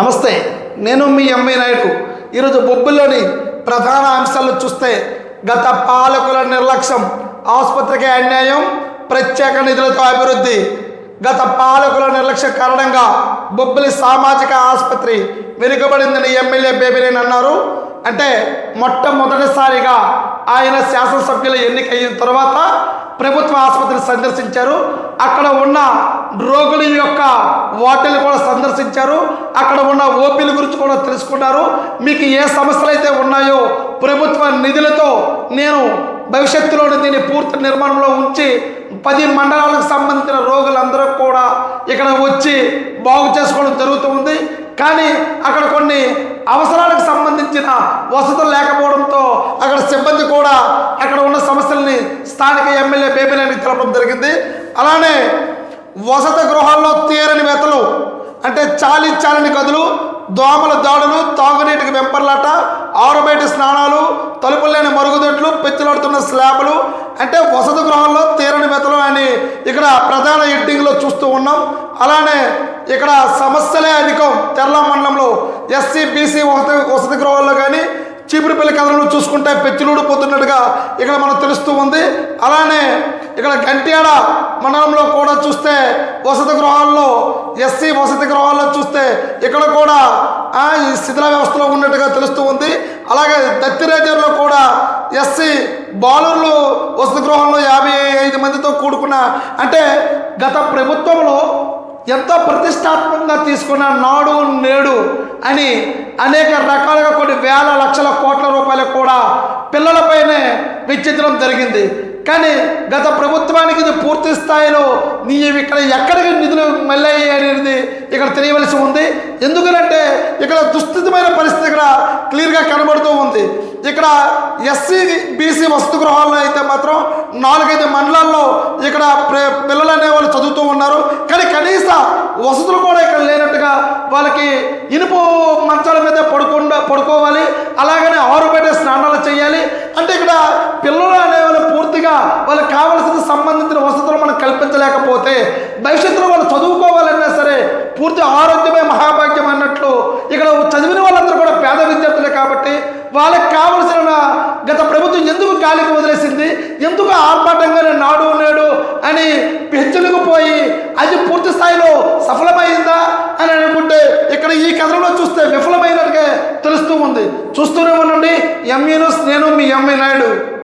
నమస్తే నేను మీ ఎంఐ నాయుడు. ఈరోజు బొబ్బుల్లోని ప్రధాన అంశాలు చూస్తే గత పాలకుల నిర్లక్ష్యం ఆసుపత్రికి అన్యాయం ప్రత్యేక నిధులతో అభివృద్ధి. గత పాలకుల నిర్లక్ష్య కారణంగా బొబ్బిలి సామాజిక ఆసుపత్రి వెనుకబడిందని ఎమ్మెల్యే బేబినేని అన్నారు. అంటే మొట్టమొదటిసారిగా ఆయన శాసనసభ్యులు ఎన్నికయిన తర్వాత ప్రభుత్వ ఆసుపత్రిని సందర్శించారు. అక్కడ ఉన్న రోగుల యొక్క వాటిని కూడా సందర్శించారు. అక్కడ ఉన్న ఓపీల గురించి కూడా తెలుసుకున్నారు. మీకు ఏ సమస్యలు అయితే ఉన్నాయో ప్రభుత్వ నిధులతో నేను భవిష్యత్తులో దీన్ని పూర్తి నిర్మాణంలో ఉంచి పది మండలాలకు సంబంధించిన రోగులందరూ కూడా ఇక్కడ వచ్చి బాగు చేసుకోవడం జరుగుతుంది కానీ అక్కడ కొన్ని అవసరాలకు సంబంధించిన వసతులు లేకపోవడంతో అక్కడ సిబ్బంది కూడా అక్కడ ఉన్న సమస్యల్ని స్థానిక ఎమ్మెల్యే బేబినేనికి తెలపడం జరిగింది. అలానే వసతి గృహాల్లో తీరని వెతలు అంటే చాలి చాలని గదులు దోమల దాడులు తాగునీటికి వెంపర్లాట ఆరుబయట స్నానాలు తలుపులు లేని మరుగుదొడ్లు పెచ్చులాడుతున్న స్లాబులు అంటే వసతి గృహాల్లో తీరని వెతలు అని ఇక్కడ ప్రధాన ఎడ్డింగ్లో చూస్తూ ఉన్నాం. అలానే ఇక్కడ సమస్యలే అధికం. తెరలా మండలంలో ఎస్సీ బీసీ వసతి వసతి గృహాల్లో కానీ చీపురుపల్లి కథలను చూసుకుంటే పెచ్చులూడు పొద్దున్నట్టుగా ఇక్కడ మనకు తెలుస్తూ ఉంది. అలానే ఇక్కడ గంట్యాడ మండలంలో కూడా చూస్తే వసతి గృహాల్లో ఎస్సీ వసతి గృహాల్లో చూస్తే ఇక్కడ కూడా ఈ శిథిల వ్యవస్థలో ఉన్నట్టుగా తెలుస్తూ ఉంది. అలాగే దత్తిరేజర్లో కూడా ఎస్సీ బాలుర్లు వసతి గృహంలో యాభై ఐదు మందితో కూడుకున్న అంటే గత ప్రభుత్వంలో ఎంతో ప్రతిష్టాత్మకంగా తీసుకున్న నాడు నేడు అని అనేక రకాలుగా కొన్ని వేల లక్షల కోట్ల రూపాయలు కూడా పిల్లలపైనే వెచ్చించడం జరిగింది. కానీ గత ప్రభుత్వానికి ఇది పూర్తి స్థాయిలో నీవి ఇక్కడ ఎక్కడికి నిధులు మళ్ళీ అనేది ఇక్కడ తెలియవలసి ఉంది. ఎందుకంటే ఇక్కడ దుస్థితమైన పరిస్థితి ఇక్కడ క్లియర్గా కనబడుతూ ఉంది. ఇక్కడ ఎస్సీ బీసీ వసతి గృహాల్లో అయితే మాత్రం నాలుగైదు మండలాల్లో ఇక్కడ ప్ర- పిల్లలు అనేవాళ్ళు చదువుతూ ఉన్నారు. కానీ కనీస వసతులు కూడా ఇక్కడ లేనట్టుగా వాళ్ళకి ఇనుపు మంచాల మీద పడుకుండా పడుకోవాలి. అలాగనే ఆరు బయట స్నానాలు చేయాలి అంటే ఇక్కడ పిల్లలు అనేవాళ్ళు పూర్తిగా వాళ్ళకి కావలసిన సంబంధించిన వసతులు మనం కల్పించలేకపోతే భవిష్యత్తులో వాళ్ళు చదువుకోవాలన్నా సరే పూర్తి ఆరోగ్యమే మహాభాగ్యం అన్నట్లు ఇక్కడ చదివిన వాళ్ళందరూ కూడా పేద విద్యార్థులే కాబట్టి వాళ్ళకి కావలసిన గత ప్రభుత్వం ఎందుకు గాలికి వదిలేసింది? ఎందుకు ఆర్భాటంగానే నాడు నేడు అని పెంచులకు పోయి అది పూర్తి స్థాయిలో సఫలమైందా అని అనుకుంటే ఇక్కడ ఈ కథలో చూస్తే విఫలమైనట్టుగా తెలుస్తూ ఉంది. చూస్తూనే ఉండండి. ఎంఈ నేను మీ ఎంఈ నాయుడు